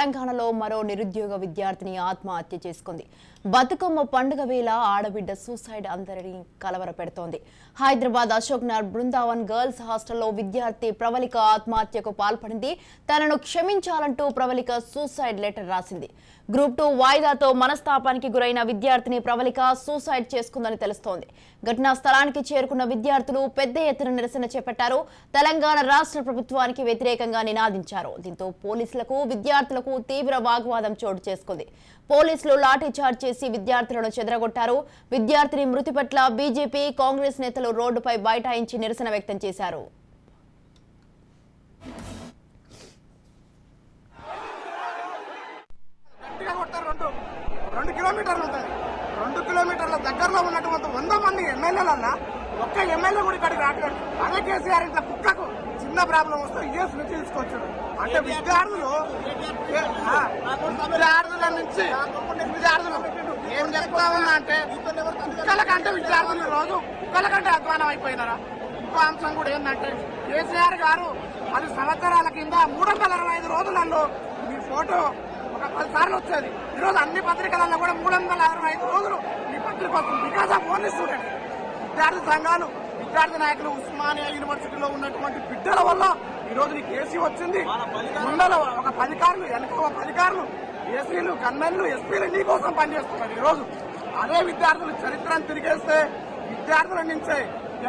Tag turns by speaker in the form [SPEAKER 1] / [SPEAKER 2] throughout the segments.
[SPEAKER 1] తెలంగాణలో మరో నిరుద్యోగ విద్యార్థిని ఆత్మహత్య చేసుకుంది. బతుకమ్మ పండుగ వేళ ఆడబిడ్డ సూసైడ్ అందరినీ కలవరపెడుతోంది. హైదరాబాద్ అశోక్ నగర్ బృందావన్ గర్ల్స్ హాస్టల్లో విద్యార్థి ప్రవళిక ఆత్మహత్యకు పాల్పడింది. తనను క్షమించాలంటూ ప్రవళిక సూసైడ్ లెటర్ రాసింది. గ్రూప్ టూ వాయిదాతో మనస్తాపానికి గురైన విద్యార్థిని ప్రవళిక సూసైడ్ చేసుకుందని తెలుస్తోంది. ఘటనా స్థలానికి చేరుకున్న విద్యార్థులు పెద్ద ఎత్తున నిరసన చేపట్టారు. తెలంగాణ రాష్ట్ర ప్రభుత్వానికి వ్యతిరేకంగా నినాదించారు. దీంతో పోలీసులకు విద్యార్థులకు వరకు తీవ్ర వాగ్వాదం చోటు చేసుకుంది. పోలీసులు లాఠీచార్జ్ చేసి విద్యార్థులను చెదరగొట్టారు. విద్యార్థిని మృతి పట్ల బీజేపీ కాంగ్రెస్ నేతలు రోడ్డుపై బైఠాయించి నిరసన వ్యక్తం చేశారు.
[SPEAKER 2] రెండు. కిలోమీటర్లు ఉంటుంది రెండు కిలోమీటర్ల దగ్గరలో ఉన్నటువంటి వంద మంది ఎమ్మెల్యేలన్నా ఒక్క ఎమ్మెల్యే కూడా ఇక్కడికి రావట్లేదు. అదే కేసీఆర్ ఇంత కుక్కకు. చిన్న ప్రాబ్లం వస్తే ఇయర్స్ నుంచి తీసుకొచ్చాడు అంటే విద్యార్థులు విద్యార్థుల నుంచి విద్యార్థులు ఏం చెప్తా ఉన్నా అంటే కుక్కల కంటే విద్యార్థులు రోజు కుక్కల కంటే అధ్వానం అయిపోయినారా? ఇంకో అంశం కూడా ఏంటంటే కేసీఆర్ గారు పది సంవత్సరాల కింద మూడు వందల అరవై ఐదు రోజులలో మీ ఫోటో ఒక పది సార్లు వచ్చేది. ఈరోజు అన్ని పత్రికలలో కూడా మూడు వందల అరవై ఐదు రోజులు ఈ పత్రిక వస్తుంది. Because of only student. విద్యార్థి సంఘాలు విద్యార్థి నాయకులు ఉస్మానియా యూనివర్సిటీలో ఉన్నటువంటి బిడ్డల వల్ల ఈ రోజు నీకు ఏసీ వచ్చింది. ముందల ఒక పదికారులు వెనక ఒక పదికారులు ఏసీలు కన్మెన్లు ఎస్పీలు నీ కోసం పనిచేస్తున్నారు ఈరోజు అదే విద్యార్థులు చరిత్రను తిరిగేస్తే విద్యార్థుల నుంచే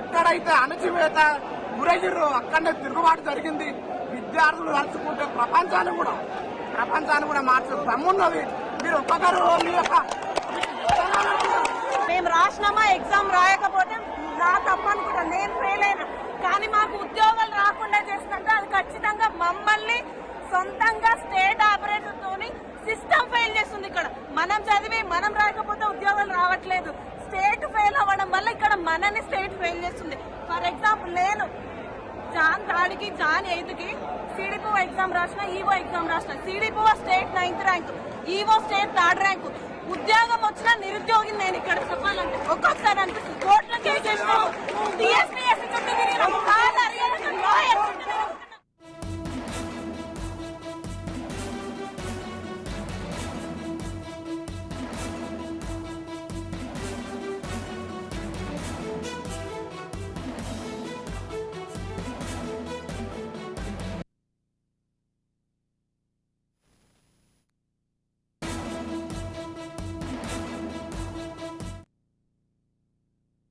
[SPEAKER 2] ఎక్కడైతే అణచివేత గురయ్యారో అక్కడనే తిరుగుబాటు జరిగింది. విద్యార్థులు తలుచుకుంటే ప్రపంచాన్ని కూడా ప్రపంచాన్ని కూడా మార్చే దమ్మున్నది మీరు ఒక్కొక్కరు మీ యొక్క
[SPEAKER 3] మేము రాసినామా ఎగ్జామ్ రాయకపోతే నా తప్ప అనుకుంటా నేను ఫెయిల్ అయినా కానీ మాకు ఉద్యోగాలు రాకుండా చేసినట్టు అది ఖచ్చితంగా మమ్మల్ని సొంతంగా స్టేట్ ఆపరేటర్ తోని సిస్టమ్ ఫెయిల్ చేస్తుంది ఇక్కడ. మనం చదివి మనం రాకపోతే ఉద్యోగాలు రావట్లేదు. స్టేట్ ఫెయిల్ అవ్వడం వల్ల ఇక్కడ మనని స్టేట్ ఫెయిల్ చేస్తుంది. ఫర్ ఎగ్జాంపుల్ నేను జాన్ థర్డ్కి జాన్ ఎయిత్కి సిడిపో ఎగ్జామ్ రాసిన ఈవో ఎగ్జామ్ రాసిన. CDPO state ninth rank EO state third rank. ఉద్యోగం వచ్చిన నిరుద్యోగిని నేను ఇక్కడ చెప్పాలంటే ఒక్కొక్కసారి అనిపిస్తుంది. కోట్ల కేసు